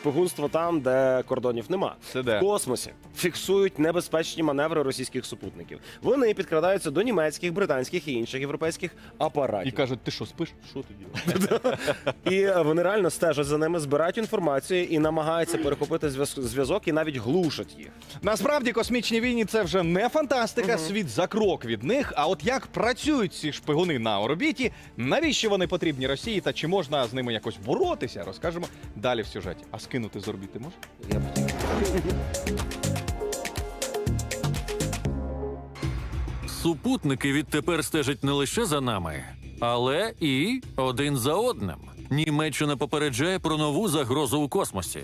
Шпигунство там, де кордонів нема. Це В космосі фіксують небезпечні маневри російських супутників. Вони підкрадаються до німецьких, британських і інших європейських апаратів. І кажуть, ти що, спиш? Що ти ділиш? І вони реально стежать за ними, збирають інформацію і намагаються перехопити зв'яз- зв'язок і навіть глушать їх. Насправді космічні війни це вже не фантастика, світ за крок від них. А от як працюють ці шпигуни на орбіті, навіщо вони потрібні Росії та чи можна з ними якось боротися, розкажемо далі в сюжеті. Скинути з орбіти можна? Я б хотів. Супутники відтепер стежать не лише за нами, але і один за одним. Німеччина попереджає про нову загрозу у космосі.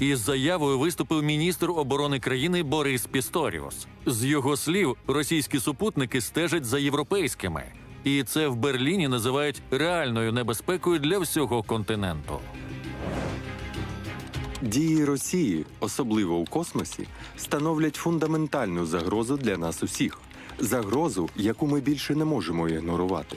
Із заявою виступив міністр оборони країни Борис Пісторіус. З його слів, російські супутники стежать за європейськими, і це в Берліні називають реальною небезпекою для всього континенту. Дії Росії, особливо у космосі, становлять фундаментальну загрозу для нас усіх. Загрозу, яку ми більше не можемо ігнорувати.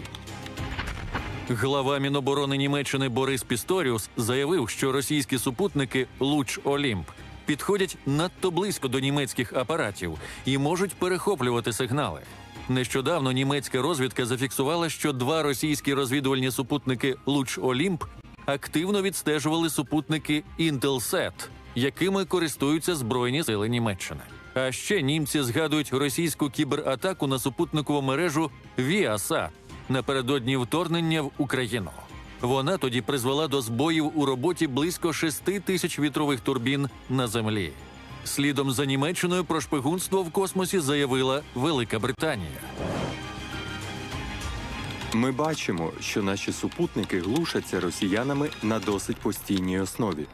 Глава Міноборони Німеччини Борис Пісторіус заявив, що російські супутники Луч Олімп підходять надто близько до німецьких апаратів і можуть перехоплювати сигнали. Нещодавно німецька розвідка зафіксувала, що два російські розвідувальні супутники Луч Олімп активно відстежували супутники Інтелсет, якими користуються збройні сили Німеччини. А ще німці згадують російську кібератаку на супутникову мережу Віаса напередодні вторгнення в Україну. Вона тоді призвела до збоїв у роботі близько 6 тисяч вітрових турбін на землі. Слідом за Німеччиною про шпигунство в космосі заявила Велика Британія. Ми бачимо, що наші супутники глушаться росіянами на досить постійній основі.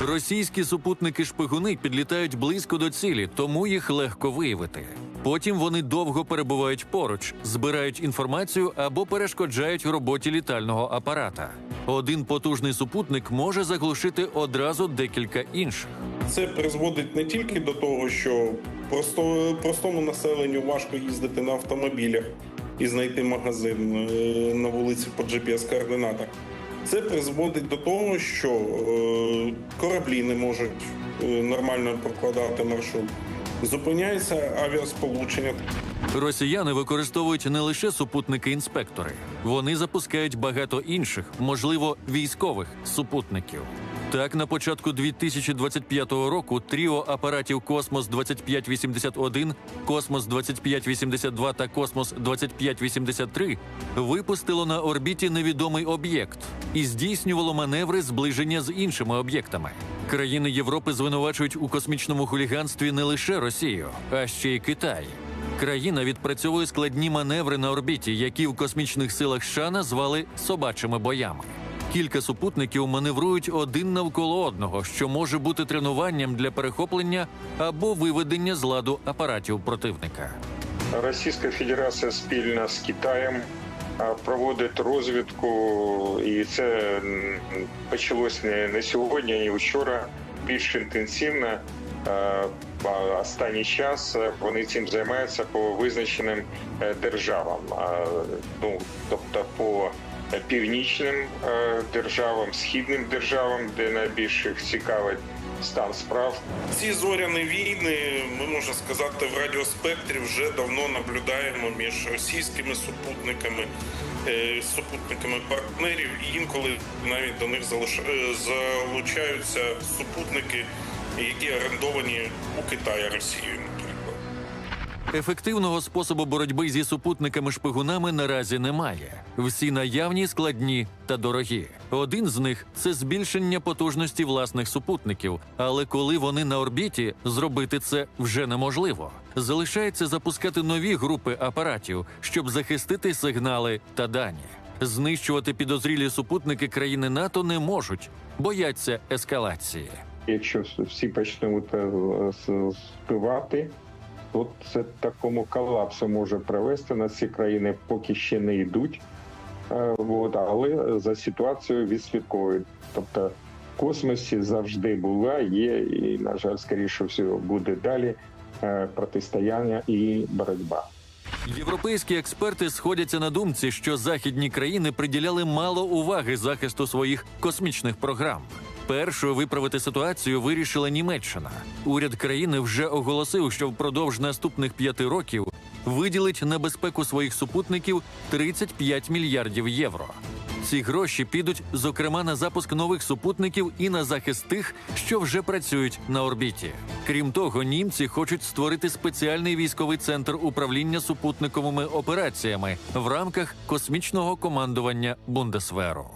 Російські супутники-шпигуни підлітають близько до цілі, тому їх легко виявити. Потім вони довго перебувають поруч, збирають інформацію або перешкоджають роботі літального апарата. Один потужний супутник може заглушити одразу декілька інших. Це призводить не тільки до того, що просто, простому населенню важко їздити на автомобілях і знайти магазин е, на вулиці по GPS-координатах. Це призводить до того, що е, кораблі не можуть е, нормально прокладати маршрут. Зупиняється авіасполучення. Росіяни використовують не лише супутники-інспектори, вони запускають багато інших, можливо, військових супутників. Так, на початку 2025 року тріо апаратів Космос 2581, Космос 2582 та Космос 2583 випустило на орбіті невідомий об'єкт і здійснювало маневри зближення з іншими об'єктами. Країни Європи звинувачують у космічному хуліганстві не лише Росію, а ще й Китай. Країна відпрацьовує складні маневри на орбіті, які в космічних силах США назвали собачими боями. Кілька супутників маневрують один навколо одного, що може бути тренуванням для перехоплення або виведення з ладу апаратів противника. Російська Федерація спільно з Китаєм проводить розвідку, і це почалось не, не сьогодні, ні вчора. Більш інтенсивно. Останній час вони цим займаються по визначеним е, державам, ну тобто по північним е, державам, східним державам, де найбільше їх цікавить стан справ. Ці зоряні війни, ми можна сказати, в радіоспектрі вже давно наблюдаємо між російськими супутниками, е, супутниками партнерів, і інколи навіть до них е, залучаються супутники, які орендовані у Китаї Росією. Ефективного способу боротьби зі супутниками-шпигунами наразі немає. Всі наявні складні та дорогі. Один з них це збільшення потужності власних супутників, але коли вони на орбіті, зробити це вже неможливо. Залишається запускати нові групи апаратів, щоб захистити сигнали та дані. Знищувати підозрілі супутники країни НАТО не можуть, бояться ескалації. якщо всі почнуть е, з- це такому колапсу може привести. На ці країни поки ще не йдуть, Е, але за ситуацією відслідковують. Тобто в космосі завжди була, є і, на жаль, скоріше всього, буде далі е, протистояння і боротьба. Європейські експерти сходяться на думці, що західні країни приділяли мало уваги захисту своїх космічних програм. Першою виправити ситуацію вирішила Німеччина. Уряд країни вже оголосив, що впродовж наступних п'яти років виділить на безпеку своїх супутників 35 мільярдів євро. Ці гроші підуть, зокрема, на запуск нових супутників і на захист тих, що вже працюють на орбіті. Крім того, німці хочуть створити спеціальний військовий центр управління супутниковими операціями в рамках космічного командування Бундесверу.